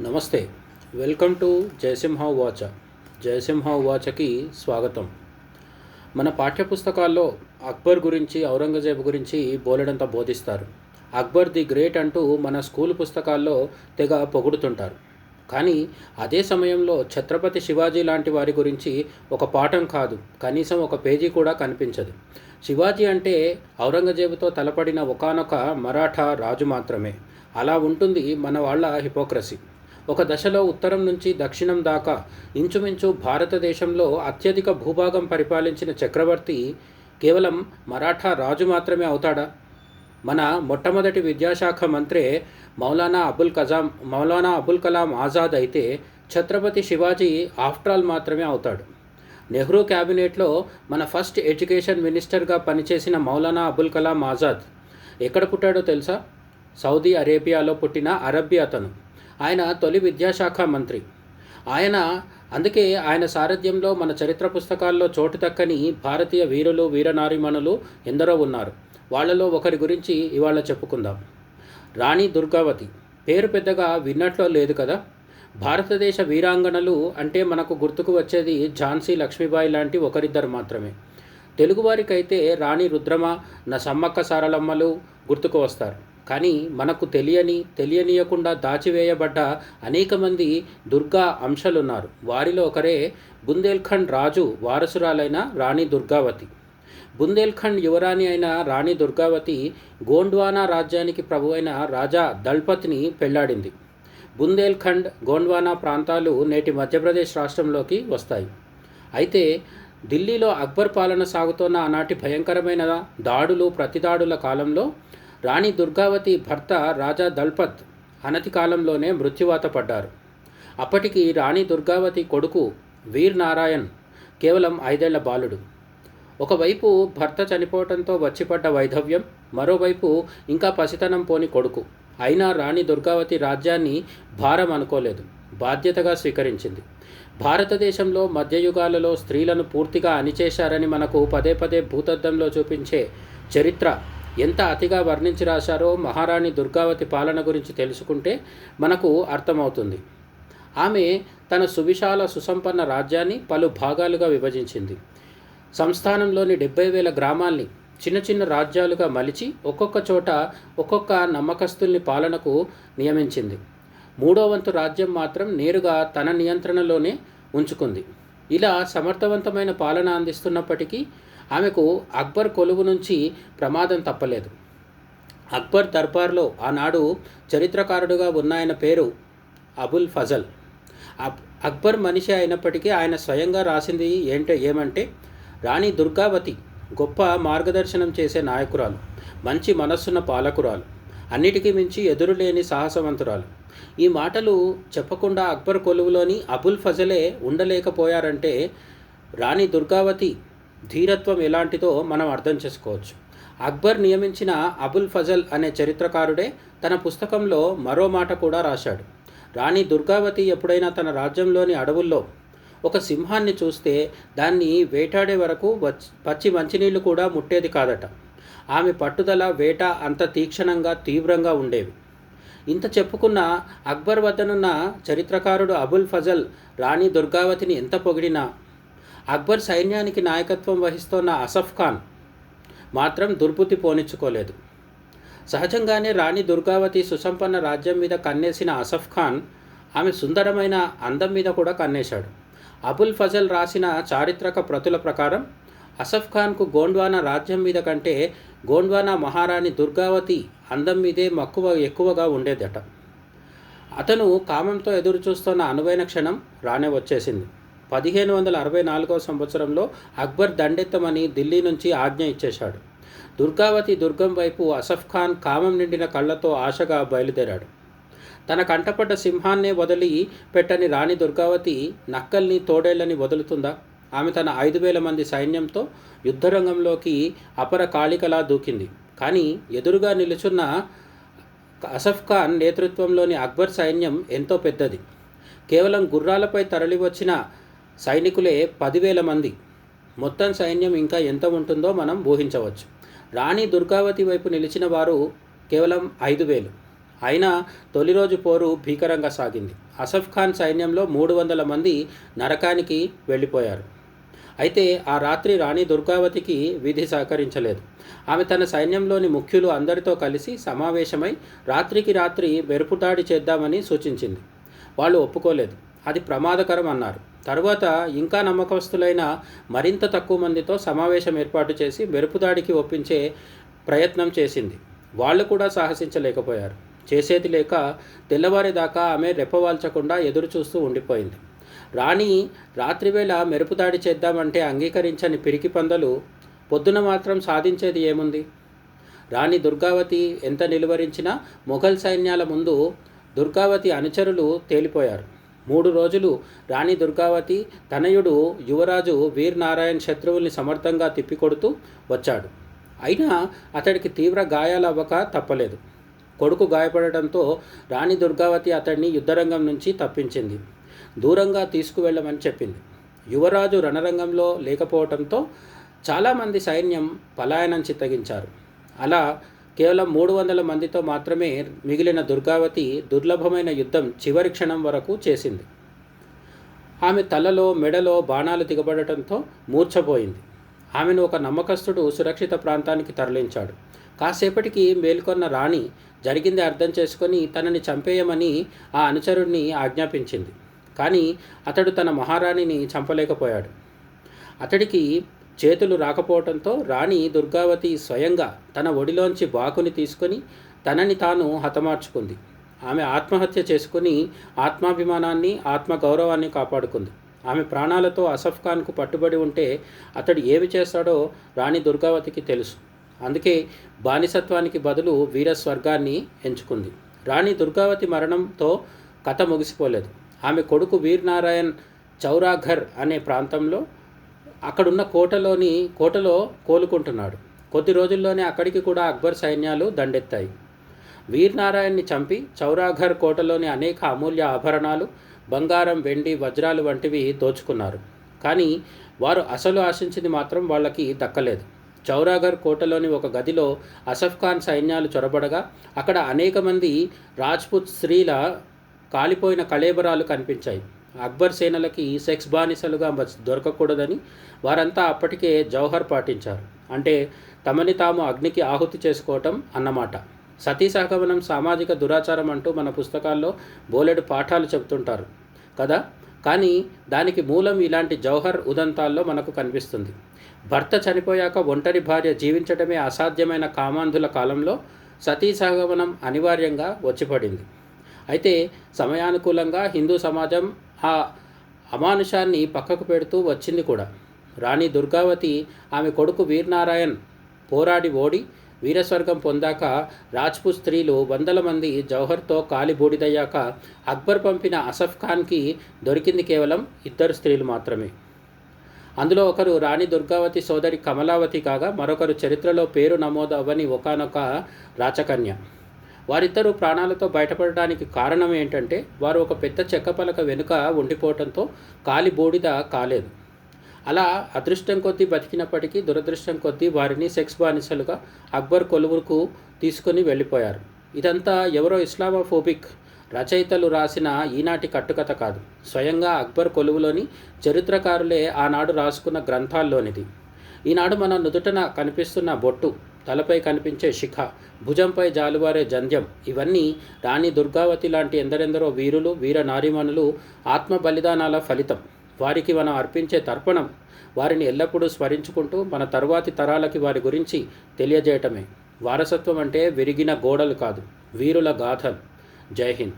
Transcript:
నమస్తే. Welcome to Jayasimha వాచ జయసింహ వాచకి స్వాగతం. మన పాఠ్యపుస్తకాల్లో అక్బర్ గురించి ఔరంగజేబు గురించి బోలెడంత బోధిస్తారు. అక్బర్ ది గ్రేట్ అంటూ మన స్కూల్ పుస్తకాల్లో తెగ పొగుడుతుంటారు. కానీ అదే సమయంలో ఛత్రపతి శివాజీ లాంటి వారి గురించి ఒక పాఠం కాదు. కనీసం ఒక పేజీ కూడా కనిపించదు. శివాజీ అంటే ఔరంగజేబుతో తలపడిన ఒకానొక మరాఠా రాజు మాత్రమే. అలా ఉంటుంది మన వాళ్ళ హిపోక్రసీ. ఒక దశలో ఉత్తరం నుంచి దక్షిణం దాకా ఇంచుమించు భారతదేశంలో అత్యధిక భూభాగం పరిపాలించిన చక్రవర్తి కేవలం మరాఠా రాజు మాత్రమే అవుతాడా? మన మొట్టమొదటి విద్యాశాఖ మంత్రే మౌలానా అబుల్ కజాం మౌలానా అబుల్ కలాం ఆజాద్ అయితే ఛత్రపతి శివాజీ ఆఫ్టర్ ఆల్ మాత్రమే అవుతాడు. నెహ్రూ క్యాబినెట్లో మన ఫస్ట్ ఎడ్యుకేషన్ మినిస్టర్గా పనిచేసిన మౌలానా అబుల్ కలాం ఆజాద్ ఎక్కడ పుట్టాడో తెలుసా? సౌదీ అరేబియాలో పుట్టిన అరబ్బీ అతను. ఆయన తొలి విద్యాశాఖ మంత్రి. ఆయన అందుకే ఆయన సారథ్యంలో మన చరిత్ర పుస్తకాల్లో చోటు దక్కని భారతీయ వీరులు వీరనారిమణులు ఎందరో ఉన్నారు. వాళ్ళలో ఒకరి గురించి ఇవాళ చెప్పుకుందాం. రాణి దుర్గావతి. పేరు పెద్దగా విన్నట్లో లేదు కదా? భారతదేశ వీరాంగనలు అంటే మనకు గుర్తుకు వచ్చేది ఝాన్సీ లక్ష్మీబాయి లాంటి ఒకరిద్దరు మాత్రమే. తెలుగువారికైతే రాణి రుద్రమ నా సమ్మక్క సారలమ్మలు గుర్తుకు వస్తారు. కానీ మనకు తెలియని తెలియనీయకుండా దాచివేయబడ్డ అనేక మంది దుర్గా అంశాలున్నారు. వారిలో ఒకరే బుందేల్ఖండ్ రాజు వారసురాలైన రాణి దుర్గావతి. బుందేల్ఖండ్ యువరాణి అయిన రాణి దుర్గావతి గోండ్వానా రాజ్యానికి ప్రభువైన రాజా దళపతిని పెళ్ళాడింది. బుందేల్ఖండ్ గోండ్వానా ప్రాంతాలు నేటి మధ్యప్రదేశ్ రాష్ట్రంలోకి వస్తాయి. అయితే ఢిల్లీలో అక్బర్ పాలన సాగుతోన్న ఆనాటి భయంకరమైన దాడులు ప్రతిదాడుల కాలంలో రాణి దుర్గావతి భర్త రాజా దల్పత్ అనతి కాలంలోనే మృత్యువాత పడ్డారు. అప్పటికి రాణి దుర్గావతి కొడుకు వీర్ నారాయణ్ కేవలం ఐదేళ్ళ బాలుడు. ఒకవైపు భర్త చనిపోవడంతో వచ్చిపడ్డ వైధవ్యం మరోవైపు ఇంకా పసితనం పోని కొడుకు. అయినా రాణి దుర్గావతి రాజ్యాన్ని భారం అనుకోలేదు బాధ్యతగా స్వీకరించింది. భారతదేశంలో మధ్యయుగాలలో స్త్రీలను పూర్తిగా అణిచేశారని మనకు పదే పదే భూతద్దంలో చూపించే చరిత్ర ఎంత అతిగా వర్ణించి రాశారో మహారాణి దుర్గావతి పాలన గురించి తెలుసుకుంటే మనకు అర్థమవుతుంది. ఆమె తన సువిశాల సుసంపన్న రాజ్యాన్ని పలు భాగాలుగా విభజించింది. సంస్థానంలోని డెబ్బై వేల గ్రామాల్ని చిన్న చిన్న రాజ్యాలుగా మలిచి ఒక్కొక్క చోట ఒక్కొక్క నమ్మకస్తుల్ని పాలనకు నియమించింది. మూడో వంతు రాజ్యం మాత్రం నేరుగా తన నియంత్రణలోనే ఉంచుకుంది. ఇలా సమర్థవంతమైన పాలన అందిస్తున్నప్పటికీ ఆమెకు అక్బర్ కొలువు నుంచి ప్రమాదం తప్పలేదు. అక్బర్ దర్బార్లో ఆనాడు చరిత్రకారుడుగా ఉన్న ఆయన పేరు అబుల్ ఫజల్. అక్బర్ మనిషి అయినప్పటికీ ఆయన స్వయంగా రాసింది ఏంటో ఏమంటే రాణి దుర్గావతి గొప్ప మార్గదర్శనం చేసే నాయకురాలు మంచి మనస్సున్న పాలకురాలు అన్నిటికీ మించి ఎదురులేని సాహసవంతురాలు. ఈ మాటలు చెప్పకుండా అక్బర్ కొలువులోని అబుల్ ఫజలే ఉండలేకపోయారంటే రాణి దుర్గావతి ధీరత్వం ఎలాంటిదో మనం అర్థం చేసుకోవచ్చు. అక్బర్ నియమించిన అబుల్ ఫజల్ అనే చరిత్రకారుడే తన పుస్తకంలో మరో మాట కూడా రాశాడు. రాణి దుర్గావతి ఎప్పుడైనా తన రాజ్యంలోని అడవుల్లో ఒక సింహాన్ని చూస్తే దాన్ని వేటాడే వరకు వచ్చి పచ్చి మంచినీళ్ళు కూడా ముట్టేది కాదట. ఆమె పట్టుదల వేట అంత తీక్షణంగా తీవ్రంగా ఉండేవి. ఇంత చెప్పుకున్న అక్బర్ వద్దనున్న చరిత్రకారుడు అబుల్ ఫజల్ రాణి దుర్గావతిని ఎంత పొగిడినా అక్బర్ సైన్యానికి నాయకత్వం వహిస్తోన్న అసఫ్ ఖాన్ మాత్రం దుర్బుద్ధి పోనిచ్చుకోలేదు. సహజంగానే రాణి దుర్గావతి సుసంపన్న రాజ్యం మీద కన్నేసిన అసఫ్ ఖాన్ ఆమె సుందరమైన అందం మీద కూడా కన్నేశాడు. అబుల్ ఫజల్ రాసిన చారిత్రక ప్రతుల ప్రకారం అసఫ్ ఖాన్కు గోండ్వానా రాజ్యం మీద కంటే గోండ్వానా మహారాణి దుర్గావతి అందం మీదే మక్కువ ఎక్కువగా ఉండేదట. అతను కామంతో ఎదురు చూస్తున్న అనువైన క్షణం రానే వచ్చేసింది. పదిహేను వందల అరవై నాలుగవ సంవత్సరంలో అక్బర్ దండెత్తమని ఢిల్లీ నుంచి ఆజ్ఞ ఇచ్చేశాడు. దుర్గావతి దుర్గం వైపు అసఫ్ ఖాన్ కామం నిండిన కళ్ళతో ఆశగా బయలుదేరాడు. తన కంటపడ్డ సింహాన్నే వదిలి పెట్టని రాణి దుర్గావతి నక్కల్ని తోడేళ్ళని వదులుతుందా? ఆమె తన ఐదు వేల మంది సైన్యంతో యుద్ధరంగంలోకి అపర కాళికలా దూకింది. కానీ ఎదురుగా నిలుచున్న అసఫ్ ఖాన్ నేతృత్వంలోని అక్బర్ సైన్యం ఎంతో పెద్దది. కేవలం గుర్రాలపై తరలివచ్చిన సైనికులే పదివేల మంది. మొత్తం సైన్యం ఇంకా ఎంత ఉంటుందో మనం ఊహించవచ్చు. రాణి దుర్గావతి వైపు నిలిచిన వారు కేవలం ఐదు వేలు. అయినా తొలి రోజు పోరు భీకరంగా సాగింది. అసఫ్ ఖాన్ సైన్యంలో మూడు వందల మంది నరకానికి వెళ్ళిపోయారు. అయితే ఆ రాత్రి రాణి దుర్గావతికి విధి సహకరించలేదు. ఆమె తన సైన్యంలోని ముఖ్యులు అందరితో కలిసి సమావేశమై రాత్రికి రాత్రి మెరుపుదాడి చేద్దామని సూచించింది. వాళ్ళు ఒప్పుకోలేదు. అది ప్రమాదకరం అన్నారు. తరువాత ఇంకా నమ్మకస్తులైన మరింత తక్కువ మందితో సమావేశం ఏర్పాటు చేసి మెరుపుదాడికి ఒప్పించే ప్రయత్నం చేసింది. వాళ్ళు కూడా సాహసించలేకపోయారు. చేసేది లేక తెల్లవారేదాకా ఆమె రెప్పవాల్చకుండా ఎదురు చూస్తూ ఉండిపోయింది. రాణి రాత్రివేళ మెరుపుదాడి చేద్దామంటే అంగీకరించని పిరికి పందలు పొద్దున మాత్రం సాధించేది ఏముంది? రాణి దుర్గావతి ఎంత నిలువరించినా మొఘల్ సైన్యాల ముందు దుర్గావతి అనుచరులు తేలిపోయారు. మూడు రోజులు రాణి దుర్గావతి తనయుడు యువరాజు వీర్ నారాయణ్ శత్రువుల్ని సమర్థంగా తిప్పికొడుతూ వచ్చాడు. అయినా అతడికి తీవ్ర గాయాలవ్వక తప్పలేదు. కొడుకు గాయపడటంతో రాణి దుర్గావతి అతడిని యుద్ధరంగం నుంచి తప్పించింది. దూరంగా తీసుకువెళ్ళమని చెప్పింది. యువరాజు రణరంగంలో లేకపోవడంతో చాలామంది సైన్యం పలాయనం చిత్తగించారు. అలా కేవలం మూడు వందల మందితో మాత్రమే మిగిలిన దుర్గావతి దుర్లభమైన యుద్ధం చివరి క్షణం వరకు చేసింది. ఆమె తలలో మెడలో బాణాలు దిగబడటంతో మూర్ఛపోయింది. ఆమెను ఒక నమ్మకస్తుడు సురక్షిత ప్రాంతానికి తరలించాడు. కాసేపటికి మేల్కొన్న రాణి జరిగింది అర్థం చేసుకొని తనని చంపేయమని ఆ అనుచరుడిని ఆజ్ఞాపించింది. కానీ అతడు తన మహారాణిని చంపలేకపోయాడు. అతడికి చేతులు రాకపోవటంతో రాణి దుర్గావతి స్వయంగా తన ఒడిలోంచి బాకుని తీసుకొని తనని తాను హతమార్చుకుంది. ఆమె ఆత్మహత్య చేసుకుని ఆత్మాభిమానాన్ని ఆత్మగౌరవాన్ని కాపాడుకుంది. ఆమె ప్రాణాలతో అసఫ్ ఖాన్కు పట్టుబడి ఉంటే అతడు ఏమి చేస్తాడో రాణి దుర్గావతికి తెలుసు. అందుకే బానిసత్వానికి బదులు వీర స్వర్గాన్ని ఎంచుకుంది. రాణి దుర్గావతి మరణంతో కథ ముగిసిపోలేదు. ఆమె కొడుకు వీర్ నారాయణ్ చౌరాఘర్ అనే ప్రాంతంలో అక్కడున్న కోటలోని కోటలో కోలుకుంటున్నాడు. కొద్ది రోజుల్లోనే అక్కడికి కూడా అక్బర్ సైన్యాలు దండెత్తాయి. వీర్ నారాయణ్ని చంపి చౌరాఘర్ కోటలోని అనేక అమూల్య ఆభరణాలు బంగారం వెండి వజ్రాలు వంటివి దోచుకున్నారు. కానీ వారు అసలు ఆశించింది మాత్రం వాళ్ళకి దక్కలేదు. చౌరాఘర్ కోటలోని ఒక గదిలో అసఫ్ ఖాన్ సైన్యాలు చొరబడగా అక్కడ అనేక మంది రాజ్పుత్ స్త్రీల కాలిపోయిన కళేబరాలు కనిపించాయి. అక్బర్ సేనలకి సెక్స్ బానిసలుగా దొరకకూడదని వారంతా అప్పటికే జౌహర్ పాటించారు. అంటే తమని తాము అగ్నికి ఆహుతి చేసుకోవటం అన్నమాట. సతీ సహగమనం సామాజిక దురాచారం అంటూ మన పుస్తకాల్లో బోలెడు పాఠాలు చెప్తుంటారు కదా? కానీ దానికి మూలం ఇలాంటి జౌహర్ ఉదంతాల్లో మనకు కనిపిస్తుంది. భర్త చనిపోయాక ఒంటరి భార్య జీవించడమే అసాధ్యమైన కామాంధుల కాలంలో సతీ సహగమనం అనివార్యంగా వచ్చిపడింది. అయితే సమయానుకూలంగా హిందూ సమాజం ఆ అమానుషాన్ని పక్కకు పెడుతూ వచ్చింది కూడా. రాణి దుర్గావతి ఆమె కొడుకు వీర్నారాయణ్ పోరాడి ఓడి వీరస్వర్గం పొందాక రాజ్పూత్ స్త్రీలు వందల మంది జౌహర్తో కాలి బూడిదయ్యాక అక్బర్ పంపిన అసఫ్ ఖాన్కి దొరికింది కేవలం ఇద్దరు స్త్రీలు మాత్రమే. అందులో ఒకరు రాణి దుర్గావతి సోదరి కమలావతి కాగా మరొకరు చరిత్రలో పేరు నమోదు అవ్వని ఒకనొక రాచకన్య. వారిద్దరూ ప్రాణాలతో బయటపడడానికి కారణం ఏంటంటే వారు ఒక పెద్ద చెక్క పలక వెనుక ఉండిపోవడంతో కాలి బూడిద కాలేదు. అలా అదృష్టం కొద్దీ బతికినప్పటికీ దురదృష్టం కొద్దీ వారిని సెక్స్ బానిసలుగా అక్బర్ కొలువుకు తీసుకొని వెళ్ళిపోయారు. ఇదంతా ఎవరో ఇస్లామోఫోబిక్ రచయితలు రాసిన ఈనాటి కట్టుకథ కాదు. స్వయంగా అక్బర్ కొలువులోని చరిత్రకారులే ఆనాడు రాసుకున్న గ్రంథాల్లోనిది. ఈనాడు మన నుదుటన కనిపిస్తున్న బొట్టు తలపై కనిపించే శిఖ భుజంపై జాలువారే జంధ్యం. ఇవన్నీ రాణి దుర్గావతి లాంటి ఎందరెందరో వీరులు వీర నారీమణులు ఆత్మ బలిదానాల ఫలితం. వారికి మనం అర్పించే తర్పణం వారిని ఎల్లప్పుడూ స్మరించుకుంటూ మన తరువాతి తరాలకి వారి గురించి తెలియజేయటమే. వారసత్వం అంటే విరిగిన గోడలు కాదు వీరుల గాథలు జై హింద్.